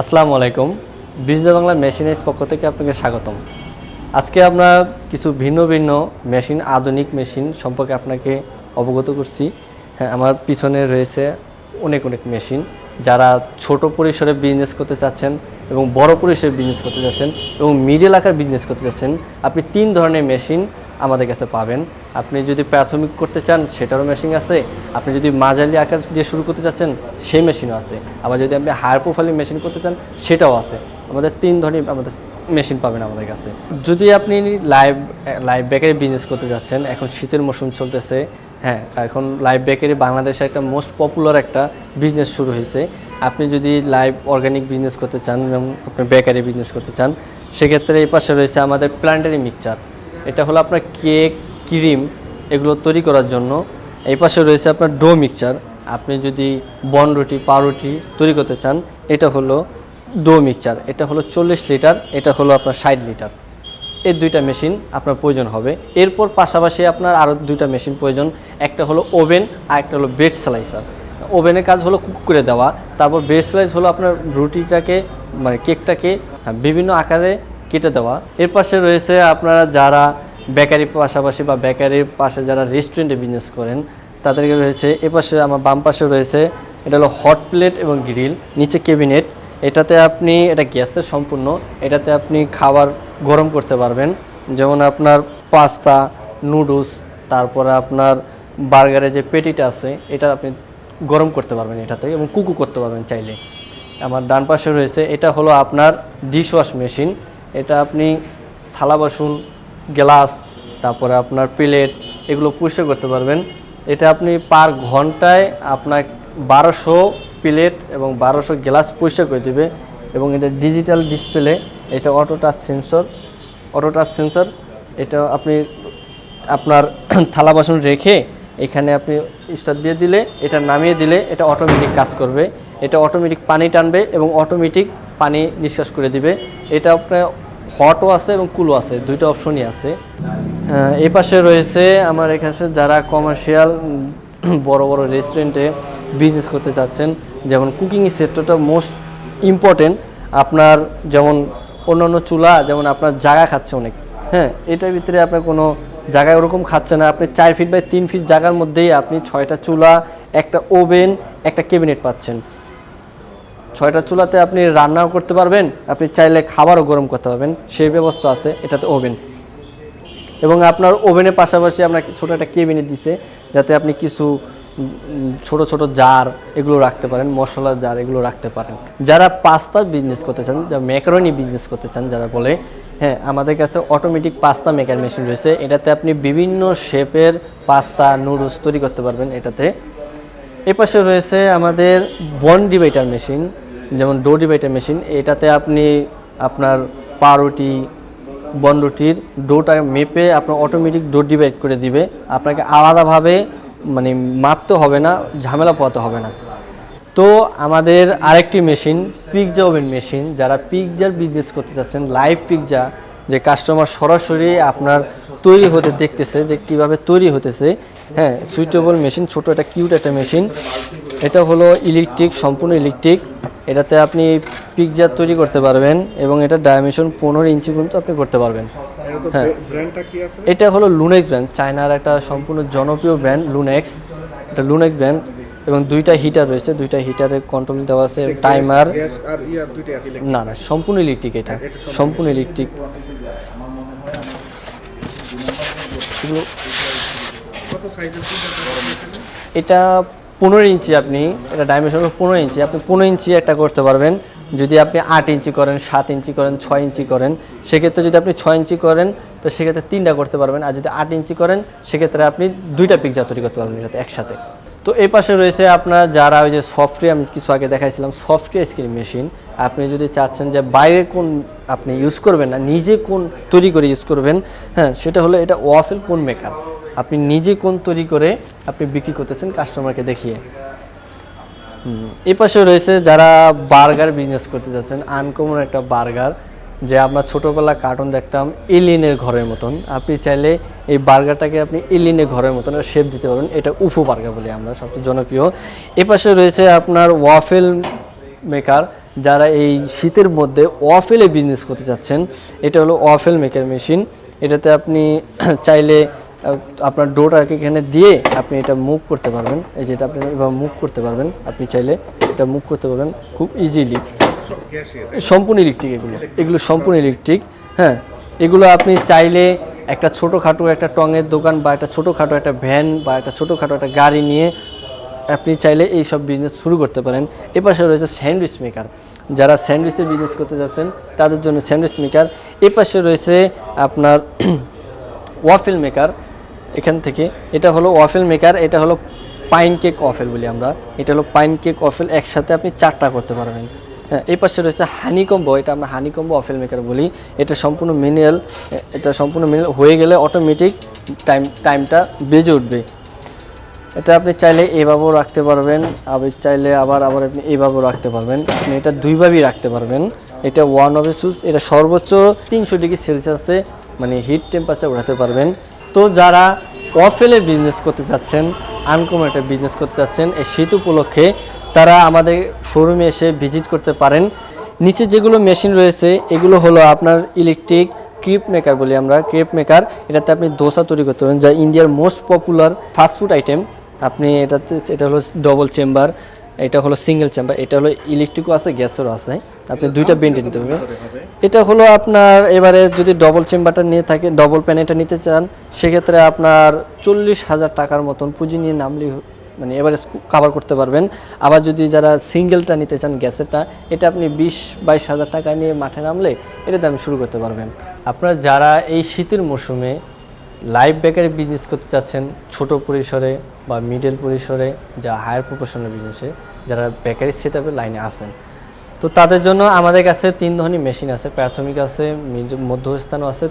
আসসালামু আলাইকুম। বিজনেস বাংলা মেশিনের পক্ষ থেকে আপনাকে স্বাগতম। আজকে আমরা কিছু ভিন্ন ভিন্ন মেশিন, আধুনিক মেশিন সম্পর্কে আপনাকে অবগত করছি। হ্যাঁ আমার পিছনে রয়েছে অনেক অনেক মেশিন যারা ছোট পরিসরে বিজনেস করতে চাচ্ছেন এবং বড় পরিসরে বিজনেস করতে চাচ্ছেন এবং মিডিল আকার বিজনেস করতে চাচ্ছেন। আপনি তিন ধরনের মেশিন আমাদের কাছে পাবেন। আপনি যদি প্রাথমিক করতে চান, সেটারও মেশিন আছে। আপনি যদি মাঝারি আকার দিয়ে শুরু করতে চাচ্ছেন, সেই মেশিনও আছে। আবার যদি আপনি হায়ার প্রোফাইলিং মেশিন করতে চান, সেটাও আছে। আমাদের তিন ধরনের আমাদের মেশিন পাবেন আমাদের কাছে। যদি আপনি লাইভ লাইভ বেকারি বিজনেস করতে যাচ্ছেন, এখন শীতের মৌসুম চলতেছে হ্যাঁ এখন লাইভ বেকারি বাংলাদেশে একটা মোস্ট পপুলার একটা বিজনেস শুরু হয়েছে। আপনি যদি লাইভ অর্গানিক বিজনেস করতে চান এবং আপনি বেকারি বিজনেস করতে চান, সেক্ষেত্রে এই পাশে রয়েছে আমাদের প্ল্যান্টারি মিক্সচার এটা হলো আপনার কেক ক্রিম এগুলো তৈরি করার জন্য। এই পাশে রয়েছে আপনার ডো মিক্সচার। আপনি যদি বন রুটি পাউরুটি তৈরি করতে চান এটা হলো ডো মিক্সচার। এটা হলো চল্লিশ লিটার এটা হলো আপনার ষাট লিটার। এই দুইটা মেশিন আপনার প্রয়োজন হবে। এরপর পাশাপাশি আপনার আরও দুইটা মেশিন প্রয়োজন। একটা হলো ওভেন আর একটা হলো বেড স্লাইসার। ওভেনের কাজ হলো কুক করে দেওয়া। তারপর বেড স্লাইস হলো আপনার রুটিটাকে মানে কেকটাকে হ্যাঁ, বিভিন্ন আকারে কেটে দেওয়া। এর পাশে রয়েছে আপনারা যারা বেকারির পাশাপাশি বা বেকারির পাশে যারা রেস্টুরেন্টে বিজনেস করেন, তাদেরকে রয়েছে, এ পাশে আমার বাম পাশে রয়েছে, এটা হলো হট প্লেট এবং গ্রিল নিচে ক্যাবিনেট এটাতে আপনি, এটা গ্যাসের সম্পূর্ণ, এটাতে আপনি খাবার গরম করতে পারবেন, যেমন আপনার পাস্তা নুডলস তারপরে আপনার বার্গারে যে পেটিটা আছে, এটা আপনি গরম করতে পারবেন এটাতে এবং কুকু করতে পারবেন চাইলে। আমার ডান পাশে রয়েছে, এটা হলো আপনার ডিশ ওয়াশ মেশিন এটা আপনি থালা বাসন গ্লাস, তারপরে আপনার প্লেট, এগুলো পরিষ্কার করতে পারবেন। এটা আপনি পার ঘন্টায় আপনার বারোশো প্লেট এবং বারোশো গ্লাস পরিষ্কার করে দেবে এবং এটা ডিজিটাল ডিসপ্লে, এটা auto touch sensor, auto touch sensor, এটা আপনি আপনার থালা বাসন রেখে এখানে আপনি স্টার্ট দিয়ে দিলে, এটা নামিয়ে দিলে এটা অটোমেটিক কাজ করবে। এটা অটোমেটিক পানি টানবে এবং অটোমেটিক পানি নিঃশ্বাস করে দিবে। এটা আপনার হটও আছে এবং কুলও আছে, দুইটা অপশনই আছে। এই পাশে রয়েছে আমার এখানে যারা কমার্শিয়াল বড় বড় রেস্টুরেন্টে বিজনেস করতে চাচ্ছেন, যেমন কুকিং সেক্টরটা মোস্ট ইম্পর্টেন্ট আপনার যেমন অন্যান্য চুলা, যেমন আপনার জায়গা খাচ্ছে অনেক। হ্যাঁ এটার ভিতরে আপনার কোনো জায়গায় ওরকম খাচ্ছে না। আপনি চার ফিট বাই তিন ফিট জায়গার মধ্যেই আপনি ছয়টা চুলা, একটা ওভেন একটা ক্যাবিনেট পাচ্ছেন। ছয়টা চুলাতে আপনি রান্নাও করতে পারবেন, আপনি চাইলে খাবারও গরম করতে পারবেন। সেই ব্যবস্থা আছে, এটাতে ওভেন। এবং আপনার ওভেনের পাশাপাশি আপনার ছোটো একটা কেবিনেট দিছে, যাতে আপনি কিছু ছোট ছোট জার এগুলো রাখতে পারেন, মশলা জার এগুলো রাখতে পারেন। যারা পাস্তা বিজনেস করতে চান যারা ম্যাকারনি বিজনেস করতে চান যারা বলে হ্যাঁ আমাদের কাছে অটোমেটিক পাস্তা মেকার মেশিন রয়েছে। এটাতে আপনি বিভিন্ন শেপের পাস্তা নুডলস তৈরি করতে পারবেন এটাতে। এ পাশে রয়েছে আমাদের বন ডিভাইটার মেশিন যেমন ডো ডিভাইটার মেশিন, এটাতে আপনি আপনার পাউরুটি বনরুটির ডোটা মেপে আপনার অটোমেটিক ডো ডিভাইড করে দিবে। আপনাকে আলাদাভাবে মানে মাপতে হবে না, ঝামেলা পোয়াতে হবে না। তো আমাদের আরেকটি মেশিন, পিকজা ওভেন মেশিন, যারা পিকজার বিজনেস করতে চাচ্ছেন লাইভ পিকজা, যে কাস্টমার সরাসরি আপনার তৈরি হতে দেখতেছে যে কীভাবে তৈরি হতেছে। হ্যাঁ সুইটেবল মেশিন ছোট একটা কিউট একটা মেশিন এটা হলো ইলেকট্রিক সম্পূর্ণ ইলেকট্রিক এটাতে আপনি পিকজার তৈরি করতে পারবেন এবং এটা ডায়মেনশন পনেরো ইঞ্চি পর্যন্ত আপনি করতে পারবেন। হ্যাঁ। এটা হলো লুনেক্স ব্র্যান্ড চায়নার একটা সম্পূর্ণ জনপ্রিয় ব্র্যান্ড লুনেক্স এটা লুনেক্স ব্র্যান্ড এবং দুইটা হিটার রয়েছে দুইটা হিটারে কন্ট্রোল দেওয়া আছে টাইমার। না না সম্পূর্ণ ইলেকট্রিক এটা। সম্পূর্ণ ইলেকট্রিক এটা পনেরো ইঞ্চি আপনি, এটা ডাইমেনশন পনেরো ইঞ্চি, আপনি পনেরো ইঞ্চি একটা করতে পারবেন। যদি আপনি আট ইঞ্চি করেন, সাত ইঞ্চি করেন, ছয় ইঞ্চি করেন, সেক্ষেত্রে যদি আপনি ছয় ইঞ্চি করেন, তো সেক্ষেত্রে তিনটা করতে পারবেন। আর যদি আট ইঞ্চি করেন, সেক্ষেত্রে আপনি দুইটা পিকজা তৈরি করতে পারবেন এটাতে একসাথে। তো এই পাশে রয়েছে আপনার যারা ওই যে সফটওয়্যার আমি কিছু আগে দেখাইছিলাম সফটওয়্যার স্ক্রিন মেশিন আপনি যদি চাচ্ছেন যে বাইরে কোন আপনি ইউজ করবেন না, নিজে কোন তৈরি করে ইউজ করবেন হ্যাঁ সেটা হলো এটা ওয়াফেল কোন মেকার আপনি নিজে কোন তৈরি করে আপনি বিক্রি করতেছেন কাস্টমারকে দেখিয়ে। এই পাশে রয়েছে যারা বার্গার বিজনেস করতে যাচ্ছেন আনকমন একটা বার্গার যে আমরা ছোটোবেলা কার্টুন দেখতাম এলিনের ঘরের মতন। আপনি চাইলে এই বার্গারটাকে আপনি এলিনের ঘরের মতন শেপ দিতে পারেন এটা উফু বার্গার বলি আমরা সবচেয়ে জনপ্রিয়। এ পাশে রয়েছে আপনার ওয়াফেল মেকার যারা এই শীতের মধ্যে ওয়াফেলে বিজনেস করতে চাচ্ছেন এটা হলো ওয়াফেল মেকার মেশিন এটাতে আপনি চাইলে আপনার ডোটাকে এখানে দিয়ে আপনি এটা মুভ করতে পারবেন। এই যেটা আপনি এভাবে মুভ করতে পারবেন। আপনি চাইলে এটা মুভ করতে পারবেন খুব ইজিলি সম্পূর্ণ ইলেকট্রিক এগুলো। এগুলো সম্পূর্ণ ইলেকট্রিক হ্যাঁ এগুলো আপনি চাইলে একটা ছোটোখাটো একটা টঙের দোকান বা একটা ছোটোখাটো একটা ভ্যান বা একটা ছোটোখাটো একটা গাড়ি নিয়ে আপনি চাইলে এই সব বিজনেস শুরু করতে পারেন। এপাশে রয়েছে স্যান্ডউইচ মেকার যারা স্যান্ডউইচের বিজনেস করতে যাচ্ছেন, তাদের জন্য স্যান্ডউইচ মেকার এপাশে রয়েছে আপনার ওয়াফেল মেকার এখান থেকে। এটা হলো ওয়াফেল মেকার এটা হলো পাইন কেক ওয়াফেল বলি আমরা। এটা হলো পাইন কেক ওয়াফেল একসাথে আপনি চারটা করতে পারবেন। হ্যাঁ এই পাশে রয়েছে হানিকম্বো এটা আমরা হানিকম্বো ওয়াফেল মেকার বলি। এটা সম্পূর্ণ ম্যানুয়াল এটা সম্পূর্ণ ম্যানুয়াল হয়ে গেলে অটোমেটিক টাইম টাইমটা বেজে উঠবে। এটা আপনি চাইলে এইভাবেও রাখতে পারবেন আবার চাইলে আবার আবার আপনি এইভাবেও রাখতে পারবেন। আপনি এটা দুইভাবেই রাখতে পারবেন। এটা ওয়ান অফ সুইচ এটা সর্বোচ্চ তিনশো ডিগ্রি সেলসিয়াসে মানে হিট টেম্পারেচার উঠাতে পারবেন। তো যারা ওয়াফেলে বিজনেস করতে চাচ্ছেন আনকমন একটা বিজনেস করতে চাচ্ছেন এই শীত উপলক্ষে তারা আমাদের শোরুমে এসে ভিজিট করতে পারেন। নিচে যেগুলো মেশিন রয়েছে এগুলো হলো আপনার ইলেকট্রিক ক্রিপ মেকার বলি আমরা। ক্রিপ মেকার এটাতে আপনি দোসা তৈরি করতে পারেন যা ইন্ডিয়ার মোস্ট পপুলার ফাস্টফুড আইটেম আপনি এটাতে এটা হলো ডবল চেম্বার এটা হলো সিঙ্গেল চেম্বার এটা হলো ইলেকট্রিকও আছে গ্যাসেরও আছে। আপনি দুইটা বেন্টে নিতে হবে। এটা হলো আপনার এবারে যদি ডবল চেম্বারটা নিয়ে থাকে ডবল প্যান এটা নিতে চান, সেক্ষেত্রে আপনার চল্লিশ হাজার টাকার মতন পুঁজি নিয়ে নামলে মানে এবারে কাভার করতে পারবেন। আবার যদি যারা সিঙ্গেলটা নিতে চান, গ্যাসেরটা, এটা আপনি বিশ বাইশ হাজার টাকা নিয়ে মাঠে নামলে এটাতে আপনি শুরু করতে পারবেন। আপনারা যারা এই শীতের মৌসুমে লাইভ বেকারি বিজনেস করতে চাচ্ছেন, ছোট পরিসরে বা মিডল পরিসরে, যা হায়ার প্রফেশনাল বিজনেসে যারা বেকারি সেট লাইনে আসেন তো তাদের জন্য আমাদের কাছে তিন ধরনের মেশিন আছে, প্রাথমিক আছে মধ্যস্থানও আছে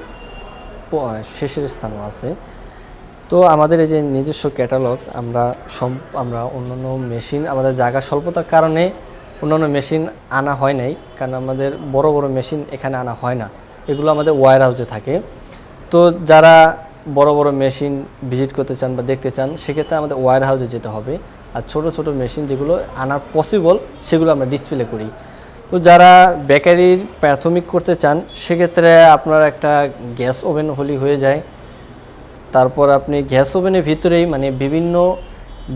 শেষের স্থানও আছে। তো আমাদের এই যে নিজস্ব ক্যাটালগ, আমরা আমরা অন্যান্য মেশিন, আমাদের জায়গা স্বল্পতার কারণে অন্যান্য মেশিন আনা হয় নাই, কারণ আমাদের বড় বড় মেশিন এখানে আনা হয় না। এগুলো আমাদের ওয়ার হাউসে থাকে। তো যারা বড় বড় মেশিন ভিজিট করতে চান বা দেখতে চান, সেক্ষেত্রে আমাদের ওয়ার হাউসে যেতে হবে। আর ছোট ছোট মেশিন যেগুলো আনা পসিবল সেগুলো আমরা ডিসপ্লে করি। তো যারা বেকারির প্রাথমিক করতে চান, সেক্ষেত্রে আপনার একটা গ্যাস ওভেন হলি হয়ে যায়। তারপর আপনি গ্যাস ওভেনের ভিতরেই মানে বিভিন্ন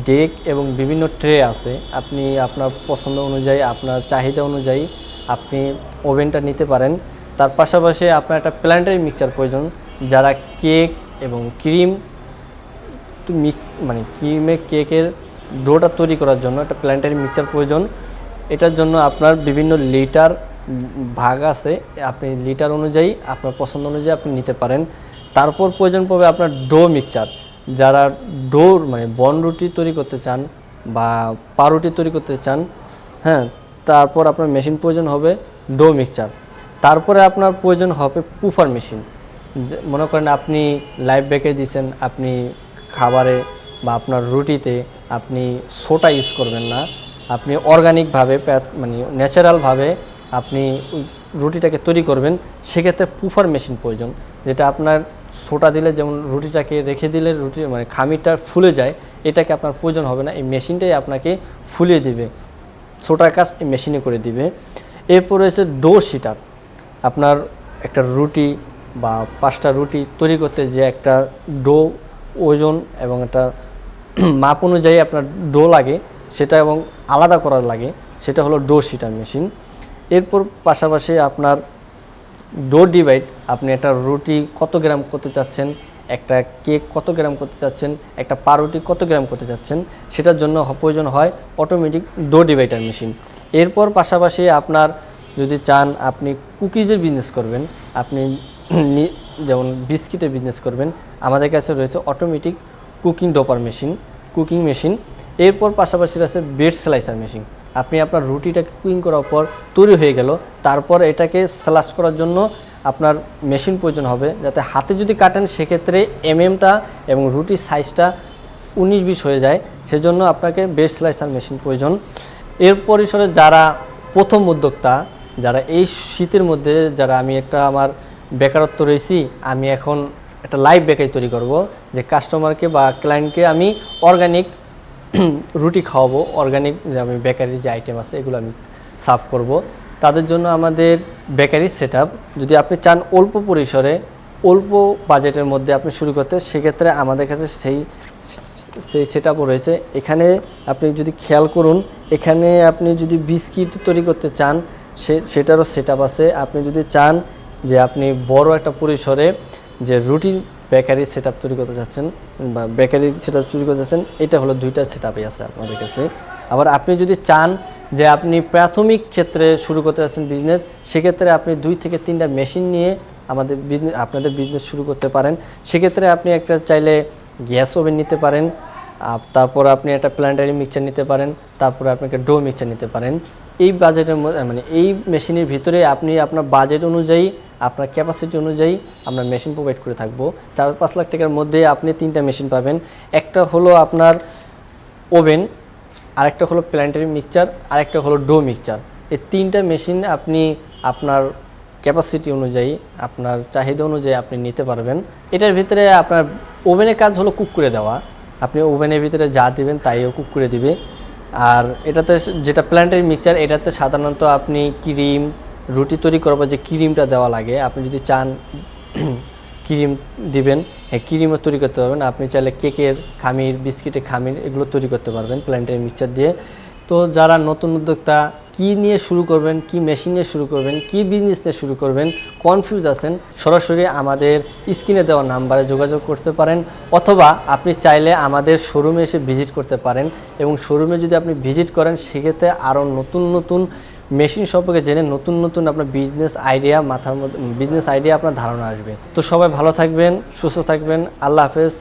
ডেক এবং বিভিন্ন ট্রে আছে। আপনি আপনার পছন্দ অনুযায়ী, আপনার চাহিদা অনুযায়ী আপনি ওভেনটা নিতে পারেন। তার পাশাপাশি আপনার একটা প্ল্যান্টারি মিক্সচার প্রয়োজন, যারা কেক এবং ক্রিম মিক্স মানে ক্রিমে কেকের ডোটা তৈরি করার জন্য একটা প্ল্যান্টারি মিক্সচার প্রয়োজন। এটার জন্য আপনার বিভিন্ন লিটার ভাগ আছে, আপনি লিটার অনুযায়ী, আপনার পছন্দ অনুযায়ী আপনি নিতে পারেন। তারপর প্রয়োজন পড়বে আপনার ডো মিক্সচার। যারা ডোর মানে বন রুটি তৈরি করতে চান বা পাউরুটি তৈরি করতে চান হ্যাঁ তারপর আপনার মেশিন প্রয়োজন হবে ডো মিক্সচার। তারপরে আপনার প্রয়োজন হবে পুফার মেশিন। মনে করেন আপনি লাইভ বেকে দিয়েছেন, আপনি খাবারে বা আপনার রুটিতে আপনি সোটা ইউজ করবেন না আপনি অর্গানিকভাবে মানে ন্যাচারালভাবে আপনি রুটিটাকে তৈরি করবেন, সেক্ষেত্রে পুফার মেশিন প্রয়োজন, যেটা আপনার সোটা দিলে যেমন রুটিটাকে রেখে দিলে রুটি মানে খামিটা ফুলে যায়, এটাকে আপনার প্রয়োজন হবে না, এই মেশিনটাই আপনাকে ফুলিয়ে দিবে ছোটার কাজ এই মেশিনে করে দিবে। এরপর হচ্ছে ডো শিটার আপনার একটা রুটি বা পাঁচটা রুটি তৈরি করতে যে একটা ডো ওজন এবং একটা মাপ অনুযায়ী আপনার ডো লাগে, সেটা এবং আলাদা করার লাগে, সেটা হলো ডোর সিটার মেশিন। এরপর পাশাপাশি আপনার ডোর ডিভাইড, আপনি একটা রুটি কত গ্রাম করতে চাচ্ছেন, একটা কেক কত গ্রাম করতে চাচ্ছেন, একটা পাউরুটি কত গ্রাম করতে চাচ্ছেন, সেটার জন্য প্রয়োজন হয় অটোমেটিক ডো ডিভাইডার মেশিন। এরপর পাশাপাশি আপনার যদি চান, আপনি কুকিজের বিজনেস করবেন, আপনি যেমন বিস্কিটের বিজনেস করবেন, আমাদের কাছে রয়েছে অটোমেটিক কুকিং ডোপার মেশিন কুকিং মেশিন এরপর পাশাপাশি আছে বেড স্লাইসার মেশিন। আপনি আপনার রুটিটাকে কুকিং করার পর তৈরি হয়ে গেল। তারপর এটাকে স্লাশ করার জন্য আপনার মেশিন প্রয়োজন হবে। যাতে হাতে যদি কাটেন, সেক্ষেত্রে এমএমটা এবং রুটির সাইজটা উনিশ বিশ হয়ে যায়। সেজন্য আপনাকে বেড স্লাইসার মেশিন প্রয়োজন। এর পরিসরে যারা প্রথম উদ্যোক্তা, যারা এই শীতের মধ্যে, যারা আমি একটা আমার বেকারত্ব রয়েছি, আমি এখন একটা লাইভ বেকারি তৈরি করব, যে কাস্টমারকে বা ক্লায়েন্টকে আমি অর্গানিক রুটি খাওয়াবো অর্গানিক আমি বেকারির যে আইটেম আছে, এগুলো আমি সার্ভ করব। তাদের জন্য আমাদের বেকারি সেট যদি আপনি চান অল্প পরিসরে, অল্প বাজেটের মধ্যে আপনি শুরু করতে, সেক্ষেত্রে আমাদের কাছে সেই সেই সেট রয়েছে। এখানে আপনি যদি খেয়াল করুন, এখানে আপনি যদি বিস্কিট তৈরি করতে চান, সে, সেটারও সেট আছে। আপনি যদি চান যে আপনি বড় একটা পরিসরে যে রুটি বেকারি সেট তৈরি করতে চাচ্ছেন বা বেকারি সেট তৈরি করতে চাচ্ছেন এটা হলো দুইটা সেট আপই আছে আপনাদের কাছে। আবার আপনি যদি চান যে আপনি প্রাথমিক ক্ষেত্রে শুরু করতে যাচ্ছেন বিজনেস সেক্ষেত্রে আপনি দুই থেকে তিনটা মেশিন নিয়ে আমাদের বিজনেস আপনাদের বিজনেস শুরু করতে পারেন। সেক্ষেত্রে আপনি একটা চাইলে গ্যাস ওভেন নিতে পারেন তারপর আপনি একটা প্ল্যান্টারি মিক্সচার নিতে পারেন, তারপরে আপনি একটা ডো মিক্সচার নিতে পারেন। এই বাজেটের মধ্যে মানে এই মেশিনের ভিতরে আপনি আপনার বাজেট অনুযায়ী, আপনার ক্যাপাসিটি অনুযায়ী আমরা মেশিন প্রোভাইড করে থাকব। চার পাঁচ লাখ টাকার মধ্যে আপনি তিনটা মেশিন পাবেন। একটা হলো আপনার ওভেন আরেকটা হলো প্ল্যান্টারি মিক্সচার আরেকটা হলো ডো মিক্সচার এই তিনটা মেশিন আপনি আপনার ক্যাপাসিটি অনুযায়ী, আপনার চাহিদা অনুযায়ী আপনি নিতে পারবেন। এটার ভিতরে আপনার ওভেনের কাজ হলো কুক করে দেওয়া। আপনি ওভেনের ভিতরে যা দিবেন তাইও কুক করে দিবে। আর এটাতে যেটা প্ল্যান্টের মিক্সচার এটাতে সাধারণত আপনি ক্রিম, রুটি তৈরি করবার যে ক্রিমটা দেওয়া লাগে, আপনি যদি চান ক্রিম দিবেন হ্যাঁ ক্রিমও তৈরি করতে পারবেন। আপনি চাইলে কেকের খামির, বিস্কিটের খামির এগুলো তৈরি করতে পারবেন প্ল্যান্টের মিক্সচার দিয়ে। তো যারা নতুন উদ্যোক্তা কি নিয়ে শুরু করবেন, কি মেশিন নিয়ে শুরু করবেন, কি বিজনেস নিয়ে শুরু করবেন কনফিউজ আছেন, সরাসরি আমাদের স্ক্রিনে দেওয়া নাম্বারে যোগাযোগ করতে পারেন অথবা আপনি চাইলে আমাদের শোরুমে এসে ভিজিট করতে পারেন এবং শোরুমে যদি আপনি ভিজিট করেন, সেক্ষেত্রে আরও নতুন নতুন মেশিন সম্পর্কে জেনে নতুন নতুন আপনার বিজনেস আইডিয়া মাথার মধ্যে বিজনেস আইডিয়া আপনার ধারণা আসবে। তো সবাই ভালো থাকবেন, সুস্থ থাকবেন, আল্লাহ হাফেজ।